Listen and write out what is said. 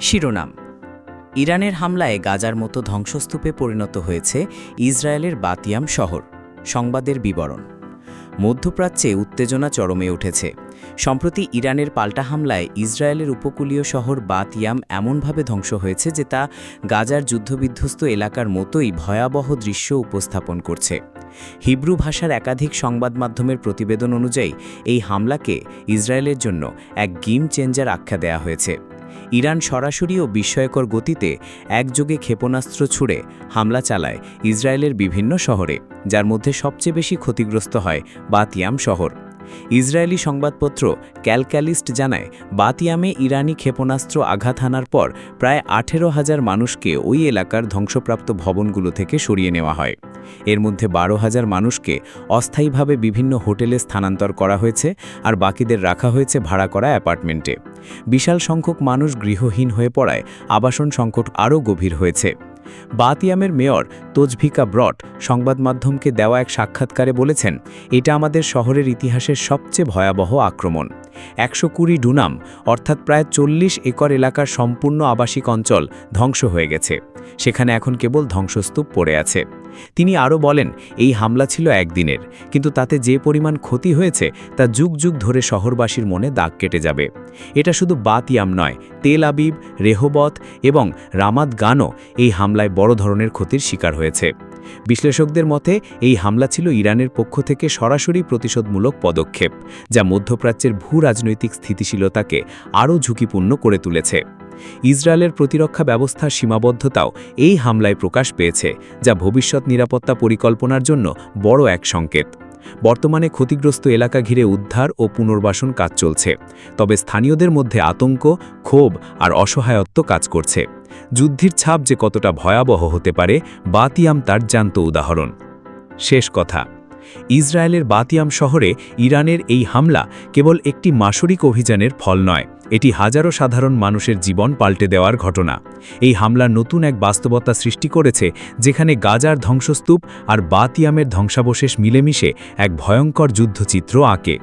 শিরোনাম। ইরানের হামলায় গাজার মতো ধ্বংসস্তূপে পরিণত হয়েছে ইসরায়েলের বাতিয়াম শহর। সংবাদের বিবরণ। মধ্যপ্রাচ্যে উত্তেজনা চরমে উঠেছে। সম্প্রতি ইরানের পাল্টা হামলায় ইসরায়েলের উপকূলীয় শহর বাতিয়াম এমনভাবে ধ্বংস হয়েছে যে তা গাজার যুদ্ধবিধ্বস্ত এলাকার মতোই ভয়াবহ দৃশ্য উপস্থাপন করছে। হিব্রু ভাষার একাধিক সংবাদ মাধ্যমের প্রতিবেদন অনুযায়ী এই হামলাকে ইসরায়েলের জন্য এক গিম চেঞ্জার আখ্যা দেয়া হয়েছে। ইরান সরাসরি ও বিস্ময়কর গতিতে একযোগে ক্ষেপণাস্ত্র ছুড়ে হামলা চালায় ইসরায়েলের বিভিন্ন শহরে, যার মধ্যে সবচেয়ে বেশি ক্ষতিগ্রস্ত হয় বাতিয়াম শহর। ইসরায়েলি সংবাদপত্র ক্যালক্যালিস্ট জানায়, বাতিয়ামে ইরানি ক্ষেপণাস্ত্র আঘাত হানার পর প্রায় আঠেরো হাজার মানুষকে ওই এলাকার ধ্বংসপ্রাপ্ত ভবনগুলো থেকে সরিয়ে নেওয়া হয়। এর মধ্যে বারো হাজার মানুষকে অস্থায়ীভাবে বিভিন্ন হোটেলে স্থানান্তর করা হয়েছে আর বাকিদের রাখা হয়েছে ভাড়া করা অ্যাপার্টমেন্টে। বিশাল সংখ্যক মানুষ গৃহহীন হয়ে পড়ায় আবাসন সংকট আরও গভীর হয়েছে। বাতিয়ামের মেয়র তোজভিকা ব্রট সংবাদ মাধ্যমকে দেওয়া এক সাক্ষাৎকারে বলেছেন, এটা আমাদের শহরের ইতিহাসের সবচেয়ে ভয়াবহ আক্রমণ। একশো কুড়ি ডুনাম, অর্থাৎ প্রায় চল্লিশ একর এলাকার সম্পূর্ণ আবাসিক অঞ্চল ধ্বংস হয়ে গেছে। সেখানে এখন কেবল ধ্বংসস্তূপ পড়ে আছে। তিনি আরও বলেন, এই হামলা ছিল একদিনের, কিন্তু তাতে যে পরিমাণ ক্ষতি হয়েছে তা যুগ যুগ ধরে শহরবাসীর মনে দাগ কেটে যাবে। এটা শুধু বাতিয়াম নয়, তেল আবিব, রেহবত এবং রামাদ গানও এই হামলায় বড় ধরনের ক্ষতির শিকার হয়েছে। বিশ্লেষকদের মতে, এই হামলা ছিল ইরানের পক্ষ থেকে সরাসরি প্রতিশোধমূলক পদক্ষেপ, যা মধ্যপ্রাচ্যের ভূ রাজনৈতিক স্থিতিশীলতাকে আরও ঝুঁকিপূর্ণ করে তুলেছে। ইসরায়েলের প্রতিরক্ষা ব্যবস্থার সীমাবদ্ধতাও এই হামলায় প্রকাশ পেয়েছে, যা ভবিষ্যৎ নিরাপত্তা পরিকল্পনার জন্য বড় এক সংকেত। বর্তমানে ক্ষতিগ্রস্ত এলাকা ঘিরে উদ্ধার ও পুনর্বাসন কাজ চলছে, তবে স্থানীয়দের মধ্যে আতঙ্ক, ক্ষোভ আর অসহায়ত্ব কাজ করছে। যুদ্ধের ছাপ যে কতটা ভয়াবহ হতে পারে, বাতিয়াম তার জান্ত উদাহরণ। শেষ কথা, ইসরায়েলের বাতিয়াম শহরে ইরানের এই হামলা কেবল একটি মাসরিক অভিযানের ফল নয় এটি হাজারো সাধারণ মানুষের জীবন পাল্টে দেওয়ার ঘটনা। এই হামলা নতুন এক বাস্তবতা সৃষ্টি করেছে, যেখানে গাজার ধ্বংসস্তূপ আর বাতিয়ামের ধ্বংসাবশেষ মিলেমিশে এক ভয়ঙ্কর যুদ্ধচিত্র আঁকে।